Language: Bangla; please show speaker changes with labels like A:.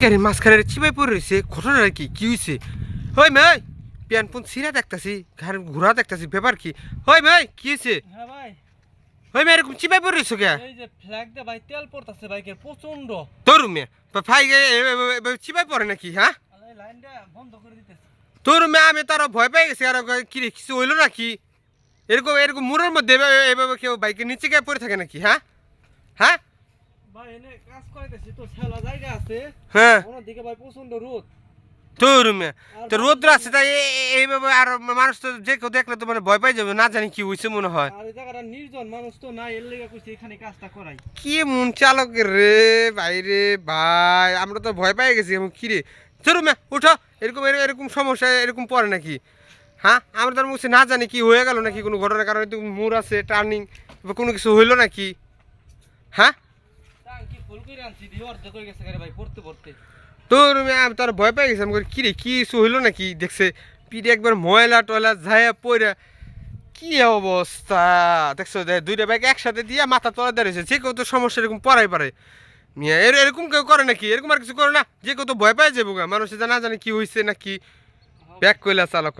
A: গাড়ির মাঝখানে চিপাই পড়ে রয়েছে ঘটনা কি? কি হয়েছে হই মেয়ে পিয়ান পুন সিরা দেখতাছি ঘর ঘোরা দেখতাছি ব্যাপার কি? হই মেয়ে কি হয়েছে
B: হ্যাঁ ভাই।
A: হই মেয়ে এরকম চিপাই পড়ে রয়েছে কে
B: এই যে ফ্ল্যাগ দে ভাই তেল পড়তাছে বাইকের প্রচণ্ড
A: তোর মেয়ে ফাই চিপাই পড়ে নাকি হ্যাঁ?
B: আর লাইনটা বন্ধ করে দিতেছে।
A: তোর মেয়ে আমি তার ভয় পেয়ে গেছি আর কি রে কিছু হইল নাকি? এরকম এরকম মুড়ের মধ্যে এভাবে কেউ বাইকের নিচে গিয়ে পড়ে থাকে নাকি হ্যাঁ? হ্যাঁ?
B: ভাই এনে কাজ করাইতেছি তো ছেলা জায়গা আছে।
A: হ্যাঁ।
B: ওনার দিকে ভাই প্রচণ্ড রোদ।
A: তোর তো আছে তাই এইভাবে আর মানুষ তো যে কেউ দেখলে তো মানে ভয় পাই যাবে না জানি কি হয়েছে মনে হয়।
B: আর জায়গাটা নির্জন মানুষ তো নাই এর লেগে কইছি এখানে কাজটা করাই।
A: কি মন চালক রে ভাই রে ভাই আমরা তো ভয় পেয়ে গেছি এখন কি রে। চলো মে উঠো এরকম এর- এরকম সমস্যা এরকম পড়ে নাকি। হ্যাঁ আমরা তার মুখে না জানি কি হয়ে গেল নাকি কোনো ঘটনার কারণে তো মোড় আছে টার্নিং কোনো কিছু হইল নাকি। হ্যাঁ? তোর তার ভয় পেয়ে গেছি আমি কি রে কি হইল নাকি? দেখছে পিঠে একবার ময়লা টয়লা ঝায়া পইরা কি অবস্থা? দেখছ দে দুইটা ব্যাগ একসাথে দিয়ে মাথা তোলা দাঁড়িয়েছে যে কেউ তো সমস্যা এরকম পড়াই পারে। মিয়া এর এরকম কেউ করে নাকি? এরকম আর কিছু করে না? যে কেউ তো ভয় পাই যাব মানুষে জানা জানে কি হয়েছে নাকি। ব্যাগ কইলা চালক